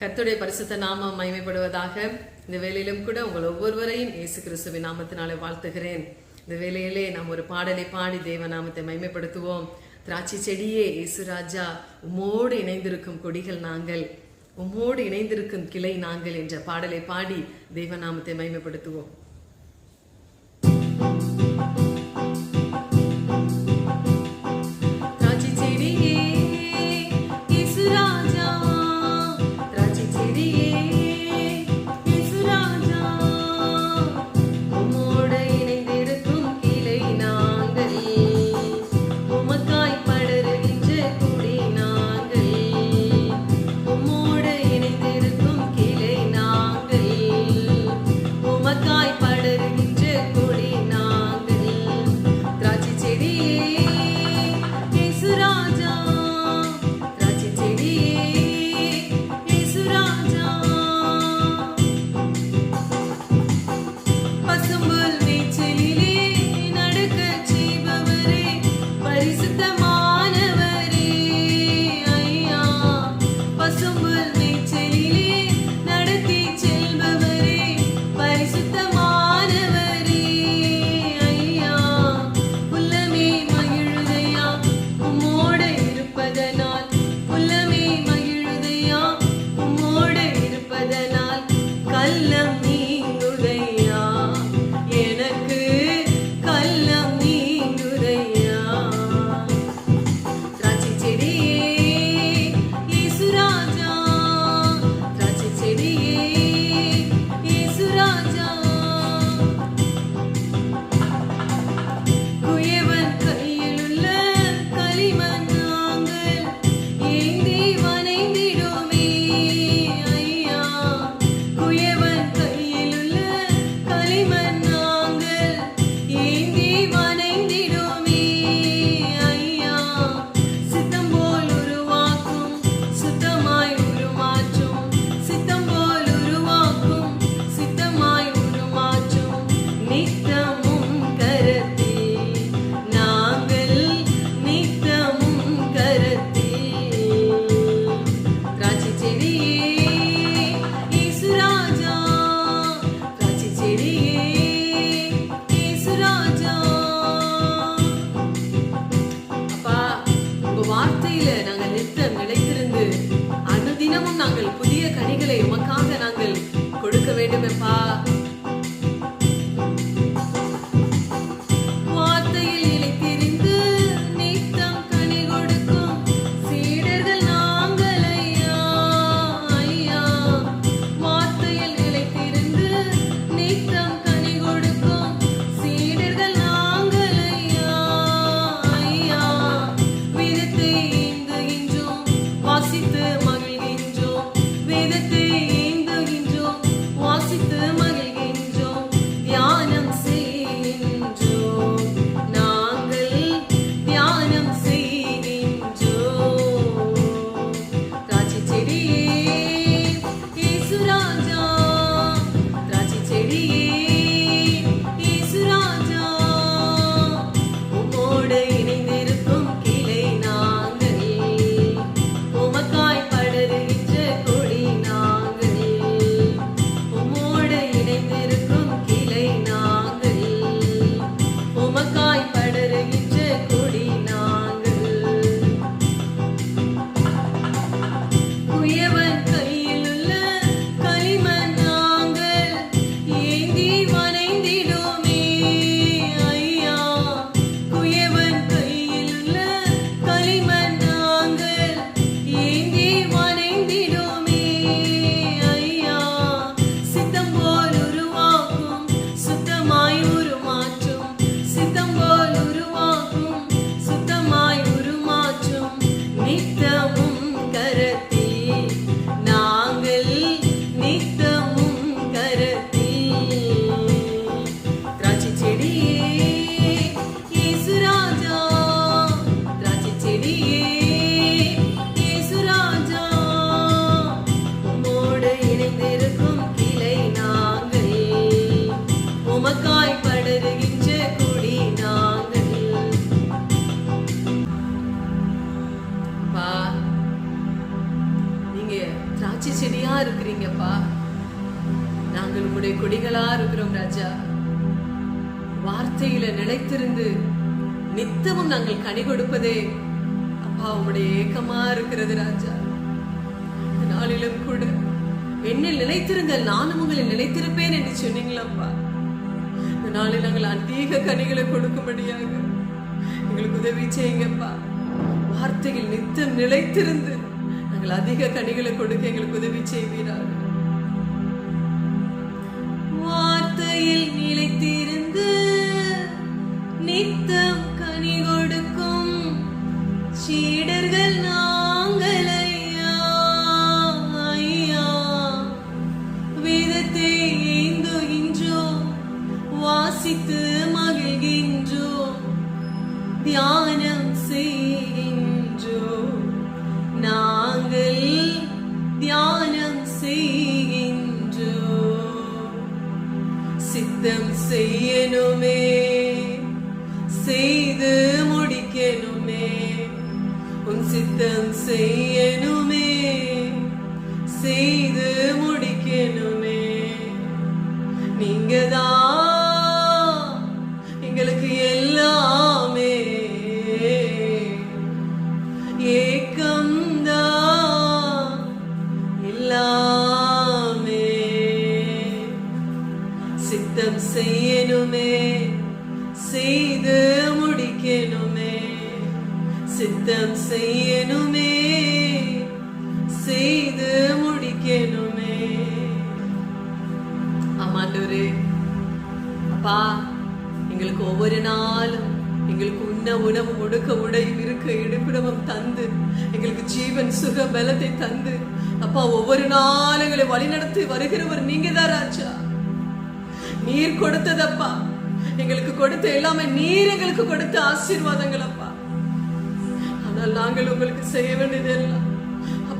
கத்துடைய பரிசுத்த நாம மயமைப்படுவதாக இந்த வேலையிலும் கூட உங்கள் ஒவ்வொருவரையும் இயேசு கிறிஸ்துவின் நாமத்தினாலே வாழ்த்துகிறேன். இந்த வேலையிலே நாம் ஒரு பாடலை பாடி தேவ நாமத்தை மயமைப்படுத்துவோம் திராட்சை செடியே இயேசு ராஜா உம்மோடு இணைந்திருக்கும் கொடிகள் நாங்கள் உம்மோடு இணைந்திருக்கும் கிளை நாங்கள் என்ற பாடலை பாடி தேவ நாமத்தை மயமைப்படுத்துவோம் believe. இருக்கிறீங்கப்பா. நாங்கள் உங்களுடைய கொடிகளா இருக்கிறோம் ராஜா. வார்த்தையில நிலைத்திருந்து நித்தமும் நாங்கள் கனி கொடுப்பதே அப்பா உங்களுடைய ஏக்கமா இருக்கிறது ராஜா. நாளிலும் கூட என்னில் நிலைத்திருங்கள் நானும் உங்களை நிலைத்திருப்பேன் என்று சொன்னீங்களாப்பா. இந்த நாளில் நாங்கள் அதிக கனிகளை கொடுக்கும்படியாக எங்களுக்கு உதவி செய்யுங்கப்பா. வார்த்தையில் நித்தம் நிலைத்திருந்து நாங்கள் அதிக கனிகளை கொடுக்க எங்களுக்கு உதவி செய்வீராக. வார்த்தையில் நிலைத்திருந்து நித்தம் கனி கொடுக்கும் சீடர்கள் நான் செய்யணுமே. செய்து முடிக்கணுமே. உன் சித்தம் செய்யணுமே. செய்து முடிக்கணும். சித்தம் செய்யணுமே செய்து முடிக்கணுமே. ஆமாண்டவரே அப்பா எங்களுக்கு ஒவ்வொரு நாளும் எங்களுக்கு உண்ண உணவு முடுக்க உடை இருக்க இடுப்பிடமும் தந்து எங்களுக்கு ஜீவன் சுக பலத்தை தந்து அப்பா ஒவ்வொரு நாளும் எங்களை வழிநடத்தி வருகிறவர் நீங்க தான் ராஜா. நீர் கொடுத்ததப்பா எங்களுக்கு கொடுத்த எல்லாமே நீர் எங்களுக்கு கொடுத்த ஆசீர்வாதங்கள் அப்பா. ஆனால் நாங்கள் உங்களுக்கு செய்ய வேண்டியதெல்லாம்.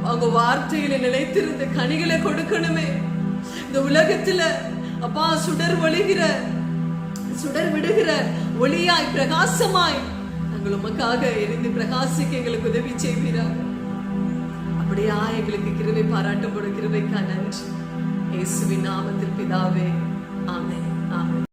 அவங்க வார்த்தையில நிலைத்திருந்த கனிகளை கொடுக்கணுமே. இந்த உலகத்துல அப்பா சுடர் ஒளிகிற சுடர் விடுகிற ஒளியாய் பிரகாசமாய் நாங்கள் உமக்காக எரிந்து பிரகாசிக்க எங்களுக்கு உதவி செய்வீராக அப்படியா எங்களுக்கு கிருவை பாராட்டப்படும் கிருவைக்கா நன்றி. இயேசுவின் நாமத்தில் பிதாவே ஆமே